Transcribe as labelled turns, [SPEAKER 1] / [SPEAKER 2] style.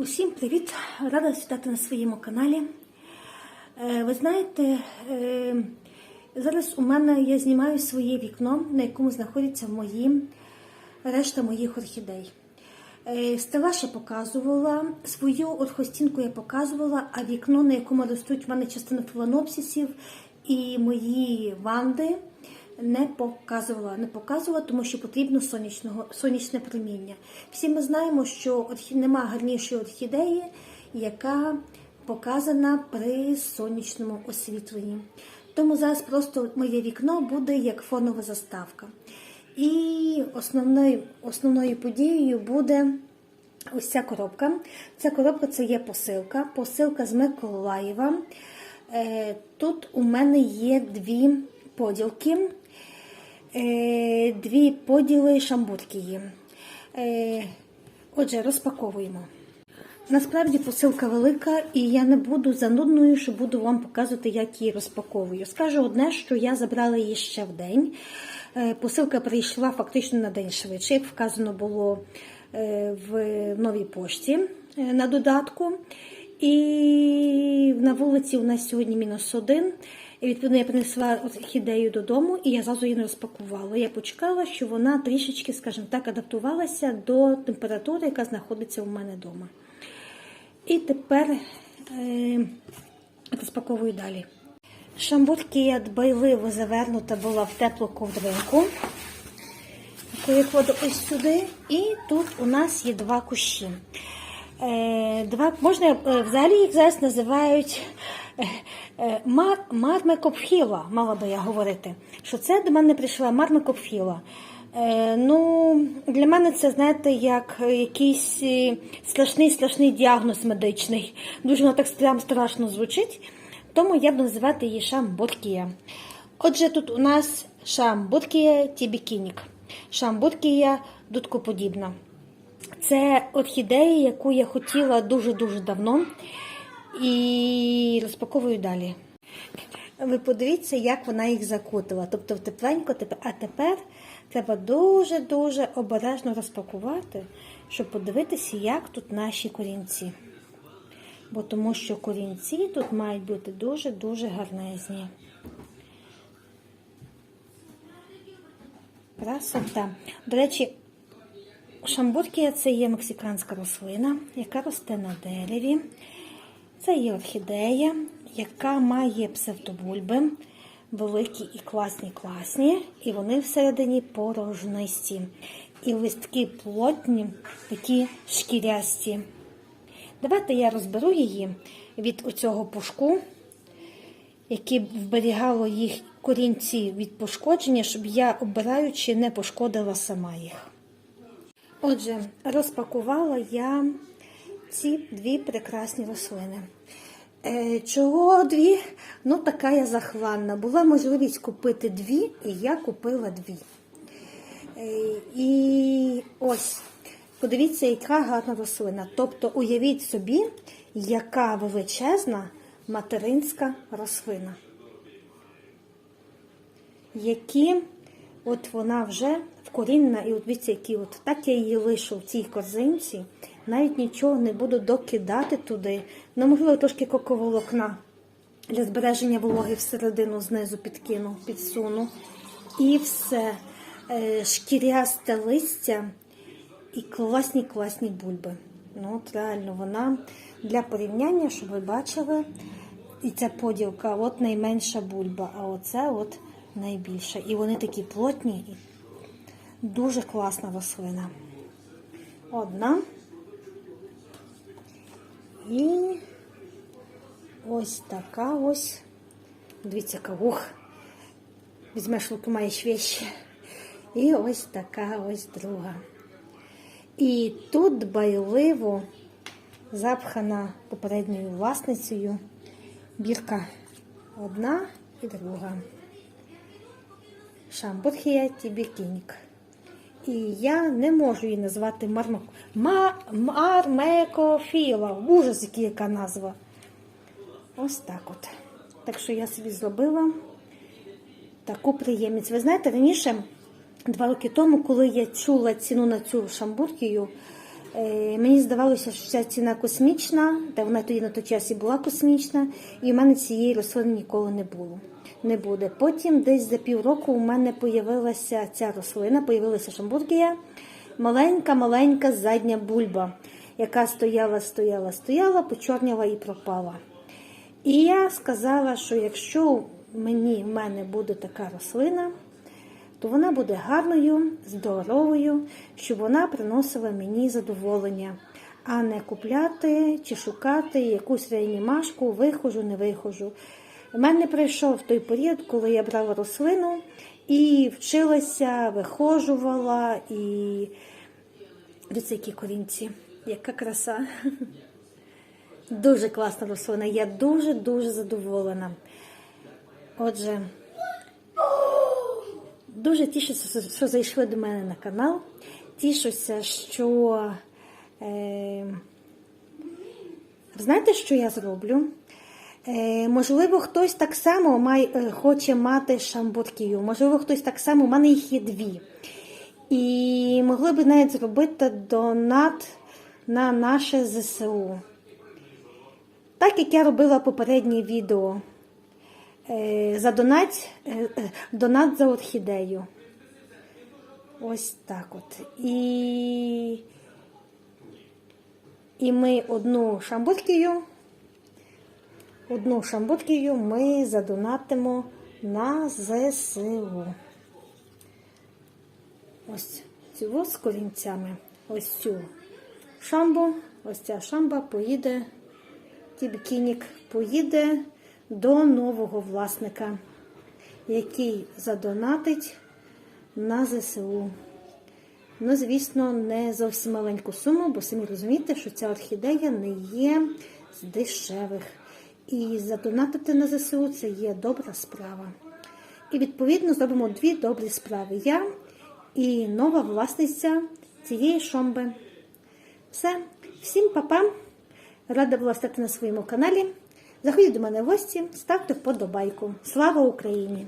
[SPEAKER 1] Усім привіт! Рада вітати на своєму каналі. Е, Ви знаєте, е, зараз у мене я знімаю своє вікно, на якому знаходяться мої решта моїх орхідей. Е, Стела ще показувала, свою орхостінку я показувала, а вікно, на якому ростуть в мене частина фаланопсисів і мої ванди, не показувала. Не показувала, тому що потрібно сонячного, сонячне проміння. Всі ми знаємо, що нема гарнішої орхідеї, яка показана при сонячному освітленні. Тому зараз просто моє вікно буде як фонова заставка. І основною, основною подією буде ось ця коробка. Ця коробка це є посилка. Посилка з Миколаєва. Е, Тут у мене є дві поділки, дві поділи шамбуркії. Е, Отже, розпаковуємо. Насправді посилка велика, і я не буду занудною, що буду вам показувати, як її розпаковую. Скажу одне, що я забрала її ще в день. Е, Посилка прийшла фактично на день швидше, як вказано було е, в новій пошті е, на додатку. І на вулиці у нас сьогодні мінус один. І відповідно я принесла орхідею додому, і я зразу її розпакувала. Я почекала, що вона трішечки, скажімо так, адаптувалася до температури, яка знаходиться у мене вдома. І тепер е, розпаковую далі. Шамбуркія дбайливо завернута була в теплу ковдринку, я кладу ось сюди. І тут у нас є два кущі. Е, два, можна, е, взагалі їх зараз називають е, мар, мармекопфіла, мала би я говорити. Що це до мене прийшла мармекопфіла. Е, ну, для мене це, знаєте, як якийсь е, страшний страшний діагноз медичний. Дуже воно так страшно звучить. Тому я буду називати її шамбуркія. Отже, тут у нас шамбуркія тібікінік. Шамбуркія дудкоподібна. Це орхідея, яку я хотіла дуже-дуже давно. І розпаковую далі. Ви подивіться, як вона їх закутила. Тобто тепленько, а тепер треба дуже-дуже обережно розпакувати, щоб подивитися, як тут наші корінці. Бо тому що корінці тут мають бути дуже-дуже гарнезні. Красота. До речі, шамбуркія це є мексиканська рослина, яка росте на дереві. Це є орхідея, яка має псевдобульби, великі і класні, класні, і вони всередині порожнисті. І листки плотні, такі шкірясті. Давайте я розберу її від оцього пушку, яке вберігало їх корінці від пошкодження, щоб я, обираючи, не пошкодила сама їх. Отже, розпакувала я ці дві прекрасні рослини. Е, Чого дві? Ну, така я захланна. Була можливість купити дві, і я купила дві. Е, І ось, подивіться, яка гарна рослина. Тобто, уявіть собі, яка величезна материнська рослина. Які от вона вже вкорінена, і от дивіться, які от так я її лишу в цій корзинці, навіть нічого не буду докидати туди. Ну, можливо, трошки коковолокна для збереження вологи всередину знизу підкину, підсуну. І все. Е, Шкірясте листя і класні класні бульби. Ну, от реально вона для порівняння, щоб ви бачили, і ця поділка от найменша бульба, а оце от найбільша. І вони такі плотні, дуже класна рослина. Одна. І ось така ось. Дивіться, яка ух. Візьмеш луку, маєш вещі. І ось така ось друга. І тут дбайливо запхана попередньою власницею бірка одна і друга. Шамбургія тібікінік. І я не можу її назвати мармак... Ма... мармекофіла. Ужас, який яка назва. Ось так от. Так що я собі зробила таку приємність. Ви знаєте, раніше, два роки тому, коли я чула ціну на цю шамбуркію, Мені здавалося, що ця ціна космічна, та вона тоді на той час і була космічна, і в мене цієї рослини ніколи не було. Не буде. Потім, десь за півроку, у мене появилася ця рослина, появилася шамбургія, маленька-маленька задня бульба, яка стояла, стояла, стояла, почорніла і пропала. І я сказала, що якщо мені в мене буде така рослина, то вона буде гарною, здоровою, щоб вона приносила мені задоволення, а не купляти чи шукати якусь реанімашку, вихожу, не вихожу. У мене прийшов той період, коли я брала рослину і вчилася, вихожувала і дивіться, які корінці, яка краса. Дуже класна рослина, я дуже-дуже задоволена. Отже, дуже тішуся, що зайшли до мене на канал. Тішуся, що. Е, знаєте, що я зроблю? Е, можливо, хтось так само має, е, хоче мати шамбуркію. Можливо, хтось так само, у мене їх є дві. І могли б навіть зробити донат на наше ЗСУ. Так як я робила попереднє відео. Е, за донат, е, е, донат за орхідею. Ось так от. І, і ми одну шамбуркію, одну шамбуркію ми задонатимо на ЗСУ. Ось цю з корінцями. Ось цю шамбу, ось ця шамба поїде, тібкінік поїде до нового власника, який задонатить на ЗСУ. Ну, звісно, не зовсім маленьку суму, бо самі розумієте, що ця орхідея не є з дешевих. І задонатити на ЗСУ це є добра справа. І відповідно зробимо дві добрі справи. Я і нова власниця цієї шомби. Все, всім па-па. Рада була стати на своєму каналі. Заходіть до мене в гості, ставте вподобайку. Слава Україні!